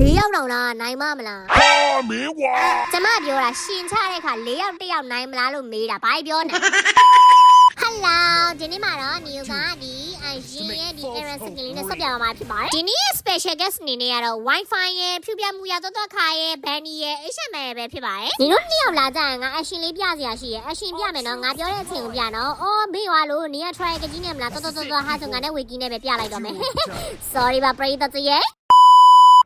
၄ယောက်တောင်လားနိုင်မမလားဟာမင်းကွာကျမပြောတာရှင်ချတဲ့ခါ၄ယောက်တစ်ယောက်နိုင်မလားလို့မေးတာဘာပြောနေဟယ်လိုဒီနေ့မှာတော့နီယိုကဒီအရင်ရဲ့ဒီ error skin လေးနဲ့ဆက်ပြပါမှာဖြစ်ပါတယ်ဒီနေ့ရဲ့ special guest အနေနဲ့ကတော့ wifi ရဲ့ဖြူပြမှုရတော့တော့ခါရဲ့ banny ရဲ့ HM ရဲ့ပဲဖြစ်ပါတယ်ညီတို့နှစ်ယောက်လာကြရင်ငါ action လေးပြစရာရှိရဲ့ action ပြမယ်နော်ငါပြောတဲ့အချိန်ကိုပြနော်အော်မေ့ရွာလို့နေရ try ကကြီးနဲ့မလားတော်တော်တော်တော်ဟာဆိုငါနဲ့ wiki နဲ့ပဲပြလိုက်တော့မယ် sorry ပါပရိသတ်ရဲ့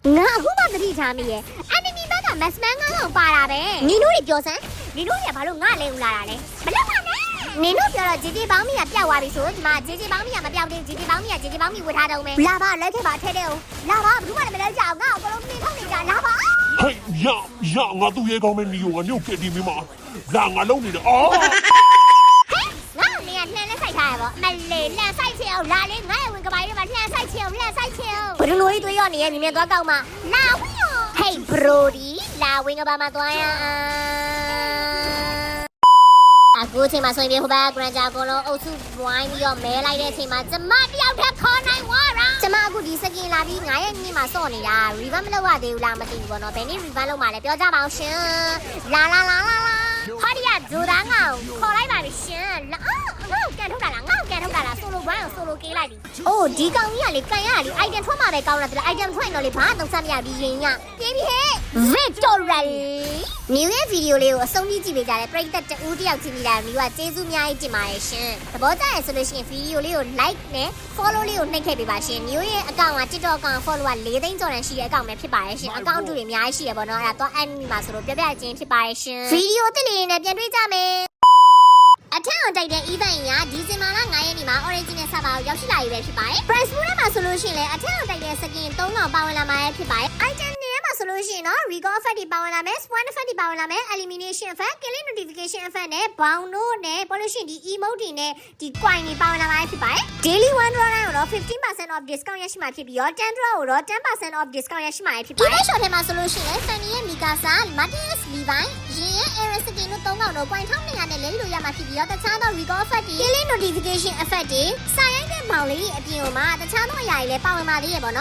ငါအခုမှသတိထားမိရဲ့ enemy ဘက်က mass man ကတော့ပါတာပဲညီတို့တွေပြောစမ်းညီတို့တွေကဘာလို့ငါလဲဦးလာတာလဲမလုပ်ပါနဲ့နင်တို့ပြောတော့ဂျီဂျီပေါင်းမီကပျောက်သွားပြီဆိုဒီမှာဂျီဂျီပေါင်းမီကမပျောက်သေးဂျီဂျီပေါင်းမီကဂျီဂျီပေါင်းမီဝတ်ထားတော့မယ်လာပါလက်ခဲ့ပါထဲတဲ့ဦးလာပါဘူးမှလည်းမလဲကြအောင်ငါ့ကိုအကုန်လုံးနေထောက်နေကြလာပါဟဲ့ရရငါသူ့ရဲ့ကောင်းမဲ့နီယိုငါညှုတ်ခဲ့ဒီမင်းမလာငါလုံးနေတယ်အော်ငါနေကလှန်နဲ့ဆိုင်ထားရပေါ့မလေးလှန်ဆိုင်ချင်အောင်လာလေငါရဲ့ဝင်ကပိုင်းတွေမှာလှန်ဆိုင်ချင်အောင်လှန်ဆိုင် ချင်အောင်ဘယ်လိုလိုကြီးတွေးရနေရဲ့မြင်မြင်သွားကောက်မှာလာဝီယော Hey Brody လာဝင်ကပါမှာသွားရအောင်အခုချိန်မှာဆိုရင်ဟိုဘက် Grand Jam ကိုလုံးအုပ်စုဝိုင်းပြီးတော့မဲလိုက်တဲ့အချိန်မှာကျမတယောက်တည်းခေါ်နိုင်ဝါရာကျမအခုဒီစကင်လာပြီး9ရက်နေ့မှာစော့နေတာ revan မလုပ်ရသေးဘူးလားမသိဘူးပေါ့နော်ဘယ်နေ့ revan လုပ်မှာလဲပြောကြပါအောင်ရှင်လာလာလာ လိုက်ပြီအိုးဒီကောင်ကြီးကလေကန်ရလေ item ထွက်မှာပဲကောင်းတာတလား item ထွက်ရင်တော့လေဘာမှသုံးဆမရပြီးရင်ညပြေးပြီဟဲ့ victory new ရဲ့ video လေးကိုအဆုံးထိကြည့်ပေးကြတယ်ပရိသတ်တူတယောက်ကြည့်မိတာမျိုးကကျေးဇူးအများကြီးတင်ပါတယ်ရှင်သဘောကျရဆိုလို့ရှိရင် video လေးကို like နဲ့ follow လေးကိုနှိပ်ခဲ့ပေးပါရှင် new ရဲ့ account က TikTok account follower 4သိန်းကျော်တန်းရှိတဲ့ account ပဲဖြစ်ပါတယ်ရှင် account တူတွေအများကြီးရှိရပါတော့အဲ့ဒါတော့ enemy မှာဆိုလို့ပြပြချင်းဖြစ်ပါတယ်ရှင် video တစ်လေးနဲ့ပြန်တွေ့ကြမယ်အထက်အောင်တိုက်တဲ့ event ရဒီဇင်ဘာလ 9ရက်နေ့မှာ original server ကိုရောက်ရှိလာပြီပဲဖြစ်ပါတယ် price pool ထဲမှာဆိုလို့ရှိရင်လည်းအထက်အောင်တိုက်တဲ့ skin 3000ပါဝင်လာမှာဖြစ်ပါတယ် item တွေထဲမှာဆိုလို့ရှိရင်တော့ recall effect တွေပါဝင်လာမယ် spawn effect တွေပါဝင်လာမယ် elimination effect killing notification effect နဲ့ bound တို့နဲ့ပေါ်လို့ရှိရင်ဒီ emote တွေနဲ့ဒီ coin တွေပါဝင်လာမှာဖြစ်ပါတယ် daily one draw တိုင်းကိုတော့15% off discount ရရှိမှာဖြစ်ပြီးတော့10 draw ကိုတော့10% off discount ရရှိမှာဖြစ်ပါတယ်ဒီ short ထဲမှာဆိုလို့ရှိရင် Fanny ရဲ့ Mikasa Martinez Levi ရင်ရဲ့ Air Skin တို့ 3000တို့ coin 1200နဲ့လဲလို့ရမှာဖြစ်ပြီးတော့တခြားသော recall effect တွေ killing notification effect တွေစာရိုက်တဲ့မောင်လေးအပြင်မှာတခြားသောအရာတွေလည်းပါဝင်ပါသေးရဲ့ပေါ့နော်